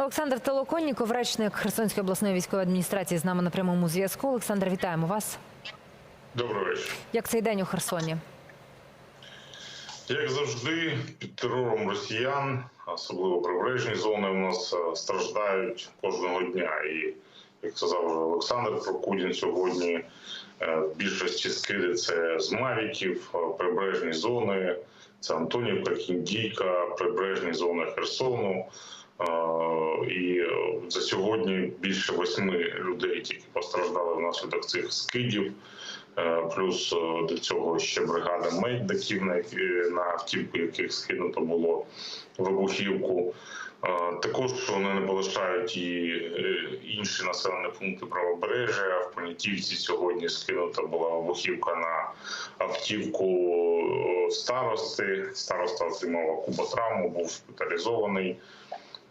Олександр Толоконніков, речник Херсонської обласної військової адміністрації, з нами на прямому зв'язку. Олександр, вітаємо вас. Добрий вечір. Як цей день у Херсоні? Як завжди, під терором росіян, особливо прибережні зони, у нас е, страждають кожного дня. І як сказав вже Олександр Прокудін сьогодні, е, більшості скиди це з Мавіків, е, прибережні зони, це Антонівка, Кіндійка, прибережні зони Херсону. Е, І за сьогодні більше восьми людей тільки постраждали внаслідок цих скидів. Е, Плюс е, до цього ще бригада медиків, на автівку яких скинуто було вибухівку. Також вони не полишають і інші населені пункти правобережжя. В Понятівці сьогодні скинута була вибухівка на автівку старости. Староста отримала куботравму, був шпиталізований.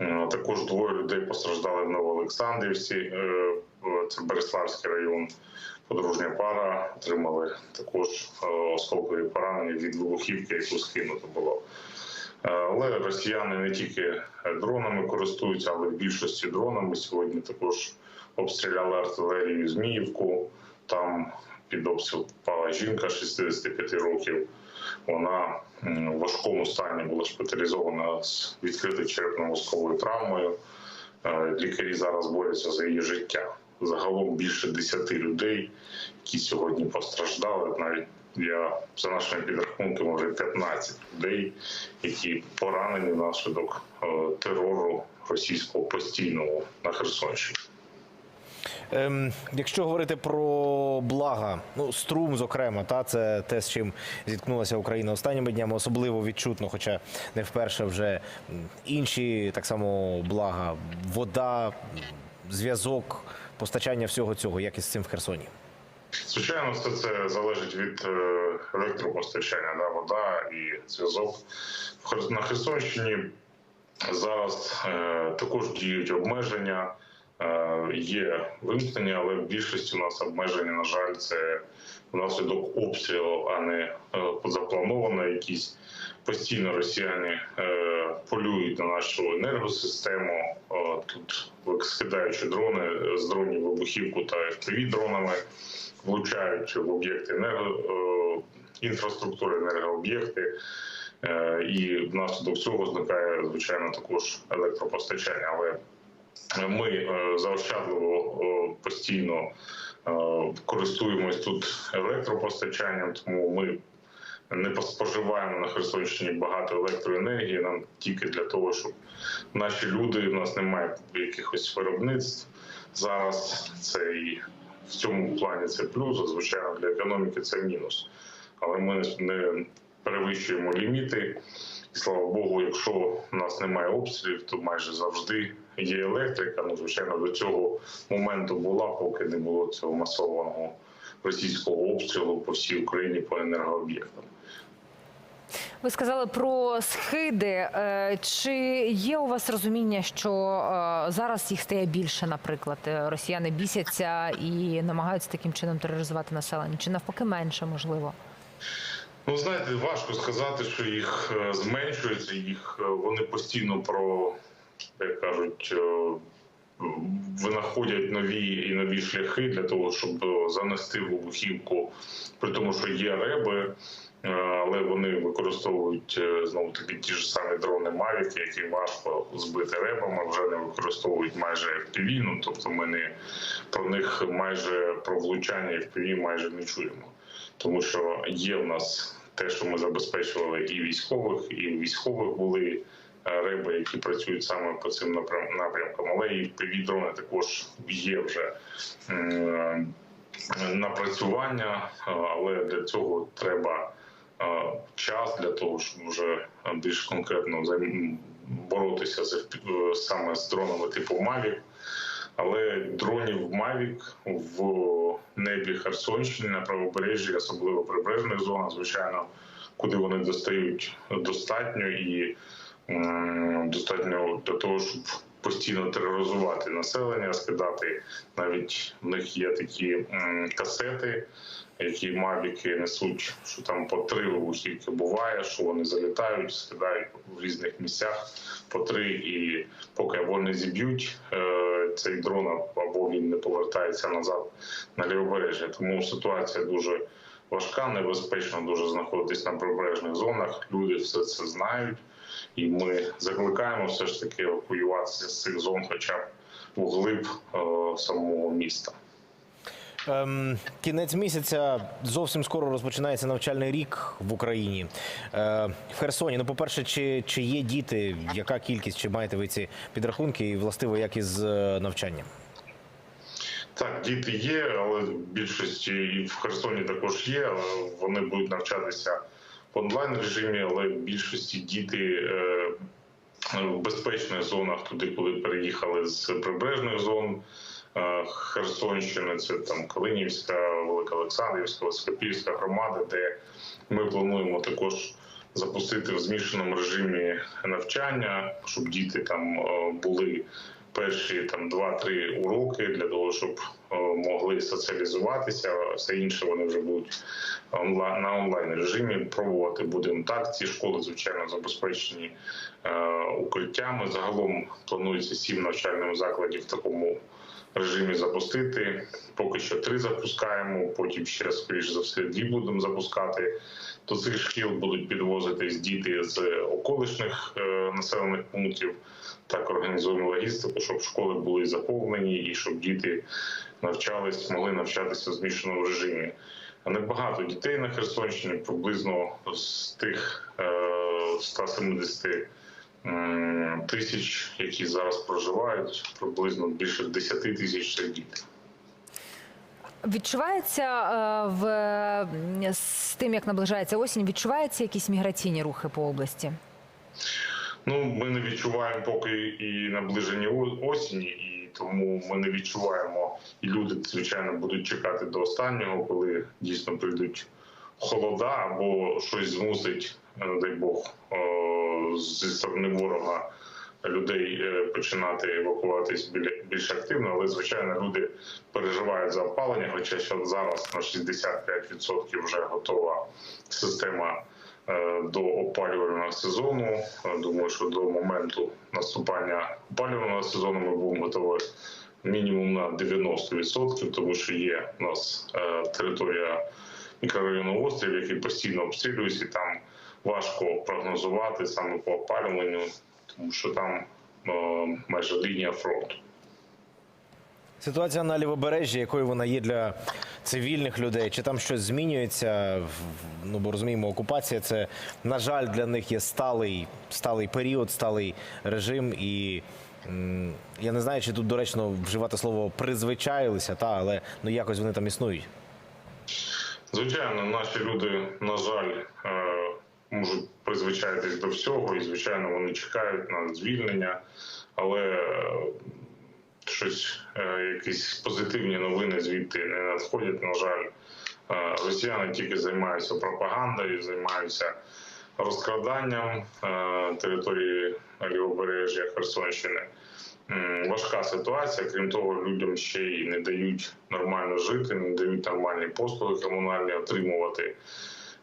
Е, Також двоє людей постраждали в Новоолександрівці, е, це Береславський район. Подружня пара отримали також е, осколкові поранення від вибухівки, яку скинуто було. Але росіяни не тільки дронами користуються, але в більшості дронами. Сьогодні також обстріляли артилерію Зміївку. Там під обстріл впала жінка 65 років. Вона в важкому стані була шпиталізована з відкритою черепно-мозковою травмою. Е, Лікарі зараз борються за її життя. Загалом більше 10 людей, які сьогодні постраждали. Навіть я за нашими підрахунками вже 15 людей, які поранені внаслідок е, терору російського постійного на Херсонщині. Ем, якщо говорити про блага, ну струм, зокрема, та це те, з чим зіткнулася Україна останніми днями, особливо відчутно, хоча не вперше вже інші так само блага, вода, зв'язок, постачання всього цього, як із цим в Херсоні. Звичайно, все це залежить від е, електропостачання, да, вода і зв'язок. На Херсонщині зараз е, також діють обмеження, є вимкнення, але в більшості у нас обмеження, на жаль, це внаслідок обстрілу, а не е, заплановано якісь. Постійно росіяни е, полюють на нашу енергосистему. Е, тут скидаючи дрони з дронів вибухівку та fpv дронами влучають в об'єкти енерго е, інфраструктури, енергооб'єкти. Е, І внаслідок цього зникає звичайно також електропостачання. Але ми е, заощадливо е, постійно е, користуємось тут електропостачанням, тому ми не споживаємо на Херсонщині багато електроенергії. Нам тільки для того, щоб наші люди у нас немає якихось виробництв зараз. Це і в цьому плані це плюс. а, Звичайно, для економіки це мінус. Але ми не перевищуємо ліміти. І слава Богу, якщо у нас немає обстрілів, то майже завжди є електрика. Ну, звичайно, до цього моменту була, поки не було цього масованого російського обстрілу по всій Україні по енергооб'єктам. Ви сказали про схиди. Е, Чи є у вас розуміння, що е, зараз їх стає більше, наприклад, Е, росіяни бісяться і намагаються таким чином тероризувати населення? Чи навпаки менше можливо? Ну, знаєте, важко сказати, що їх зменшується, їх вони постійно про, як кажуть, е, винаходять нові і нові шляхи для того, щоб е, занести вибухівку, при тому, що є реби. е, Але вони використовують знову таки ті ж самі дрони Mavic, які важко збити ребами, вже не використовують майже FPV, ну тобто ми не про них майже про влучання FPV майже не чуємо тому що є в нас те, що ми забезпечували і військових, і військових були риби, які працюють саме по цим напрямкам. Але і дрони також є вже напрацювання, е, але для цього треба е, час для того, щоб вже більш конкретно боротися з саме з дронами типу Mavic. Але дронів Mavic в небі Херсонщини на правобережжі, особливо прибережних зонах, звичайно, куди вони достають достатньо і достатньо для того, щоб постійно тероризувати населення, скидати. Навіть в них є такі касети, які мавіки несуть, що там по три вибухівки буває, що вони залітають, скидають в різних місцях по три, і поки або не зіб'ють е, цей дрон, або він не повертається назад на лівобережжя. Тому ситуація дуже важка, небезпечно дуже знаходитись на прибережних зонах. Люди все це знають, і ми закликаємо все ж таки евакуюватися з цих зон, хоча б вглиб е, самого міста. Ем, кінець місяця зовсім скоро розпочинається навчальний рік в Україні. Е, в Херсоні. Ну, по-перше, чи, чи є діти? Яка кількість? Чи маєте ви ці підрахунки? І властиво, як із е, навчанням? Так, діти є, але в більшості і в Херсоні також є. але Вони будуть навчатися в онлайн режимі, але в більшості діти е, в безпечних зонах, туди, куди переїхали з прибережних зон. е, Херсонщини, це там Калинівська, Великоолександрівська, Високопільська громада, де ми плануємо також запустити в змішаному режимі навчання, щоб діти там е, були перші там 2-3 уроки для того, щоб могли соціалізуватися. Все інше вони вже будуть на онлайн режимі пробувати. Будемо так. Ці школи звичайно забезпечені е, укриттями. Загалом планується сім навчальних закладів в такому режимі запустити. Поки що три запускаємо. Потім ще скоріш за все дві будемо запускати. До цих шкіл будуть підвозитись діти з околишніх е, населених пунктів. Так організуємо логістику, щоб школи були заповнені і щоб діти навчались, могли навчатися в змішаному режимі. Небагато дітей на Херсонщині, приблизно з тих е, 170 м, тисяч, які зараз проживають, приблизно більше 10 тисяч це діти. Відчувається е, в з тим, як наближається осінь, відчуваються якісь міграційні рухи по області? Ну, ми не відчуваємо поки і наближення осені, і тому ми не відчуваємо. І люди, звичайно, будуть чекати до останнього, коли дійсно прийдуть холода або щось змусить, дай Бог, зі сторони ворога людей е, починати евакуватись більш активно. Але звичайно, люди переживають за опалення, хоча що зараз на 65% вже готова система е, до опалювального сезону. Е, Думаю, що до моменту наступання опалювального сезону ми будемо готові мінімум на 90%, тому що є у нас територія мікрорайону острів, який постійно обстрілюється, і там важко прогнозувати саме по опалюванню, тому що там е, майже лінія фронту. Ситуація на лівобережжі, якою вона є для цивільних людей, чи там щось змінюється? Ну бо розуміємо, окупація це на жаль для них є сталий, сталий період, сталий режим. І я не знаю, чи тут доречно вживати слово призвичаїлися, та але ну якось вони там існують. Звичайно, наші люди, на жаль, е, можуть призвичаїтись до всього, і звичайно, вони чекають на звільнення, але е, щось, е, якісь позитивні новини звідти не надходять. На жаль, росіяни тільки займаються пропагандою, займаються розкраданням території лівобережжя Херсонщини. Важка ситуація. Крім того, людям ще й не дають нормально жити, не дають нормальні послуги комунальні отримувати.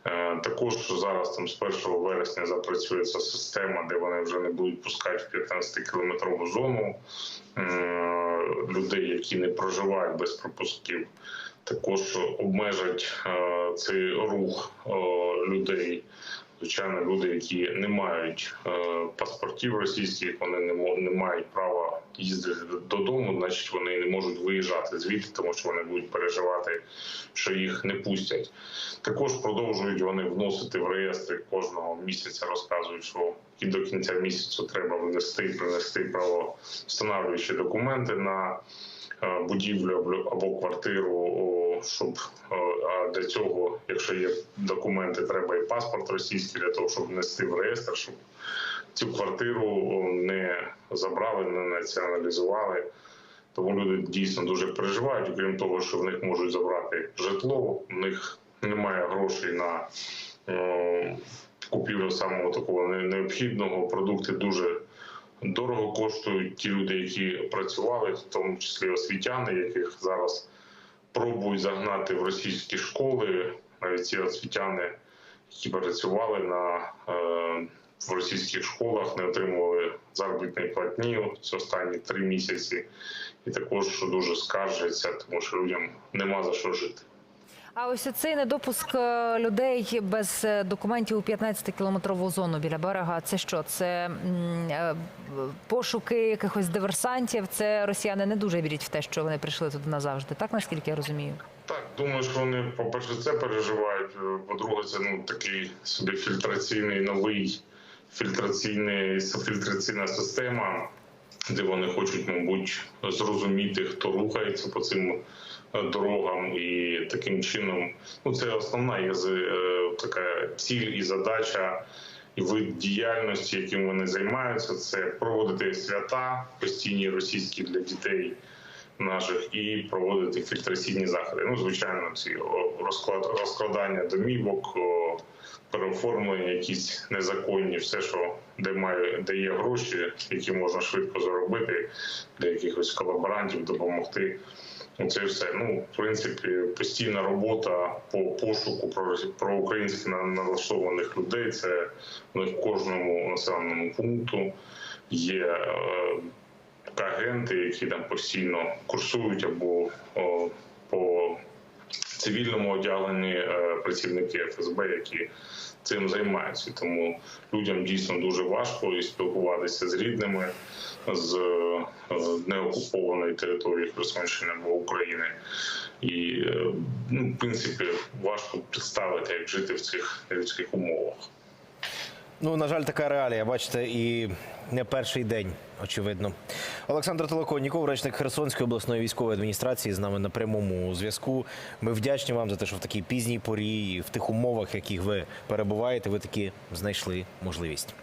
Е, Також зараз там з 1 вересня запрацює ця система, де вони вже не будуть пускати в 15 кілометрову зону е, людей, які не проживають без пропусків. Також обмежать е, цей рух людей. Звичайно, люди, які не мають е, паспортів російських, вони не не мають права їздити додому, значить вони не можуть виїжджати звідти, тому що вони будуть переживати, що їх не пустять. Також продовжують вони вносити в реєстри кожного місяця, розказують, що і до кінця місяця треба внести принести правовстановлюючі документи на е, будівлю або- квартиру, щоб е, а для цього, якщо є документи, треба і паспорт російський для того, щоб внести в реєстр, щоб цю квартиру не забрали, не націоналізували. Тому люди дійсно дуже переживають. Крім того, що в них можуть забрати житло, в них немає грошей на купівлю самого такого необхідного. Продукти дуже дорого коштують ті люди, які працювали, в тому числі освітяни, яких зараз пробують загнати в російські школи. Навіть ці освітяни, які працювали на е, в російських школах, не отримували заробітної платні ці останні три місяці, і також дуже скаржаться, тому що людям нема за що жити. А ось цей недопуск е, людей без е, документів у 15-кілометрову зону біля берега. Це що? Це е, пошуки якихось диверсантів. Це росіяни не дуже вірять в те, що вони прийшли туди назавжди. Так наскільки я розумію? Так, думаю, що вони, по-перше, це переживають. По-друге, це ну такий собі фільтраційний новий фільтраційний фільтраційна система, де вони хочуть, мабуть, зрозуміти, хто рухається по цим дорогам, і таким чином, ну це основна є е, така ціль і задача. І вид діяльності, яким вони займаються, це проводити свята постійні російські для дітей наших і проводити фільтраційні заходи. Ну, звичайно, ці розклад розкладання домівок, переоформлення, якісь незаконні, все, що де має де є гроші, які можна швидко заробити для якихось колаборантів допомогти. Ну, Це все. Ну, в принципі, постійна робота по пошуку про, українських налаштованих людей. Це у них в кожному населеному пункту є. Е, агенти, які там постійно курсують або по цивільному одягненні е, працівники ФСБ, які цим займаються. Тому людям дійсно дуже важко і спілкуватися з рідними з е, неокупованої території Херсонщини України. І е, ну, в принципі важко представити, як жити в цих людських умовах. Ну, на жаль, така реалія, бачите, і не перший день, очевидно. Олександр Толоконніков, речник Херсонської обласної військової адміністрації, з нами на прямому зв'язку. Ми вдячні вам за те, що в такій пізній порі, в тих умовах, в яких ви перебуваєте, ви таки знайшли можливість.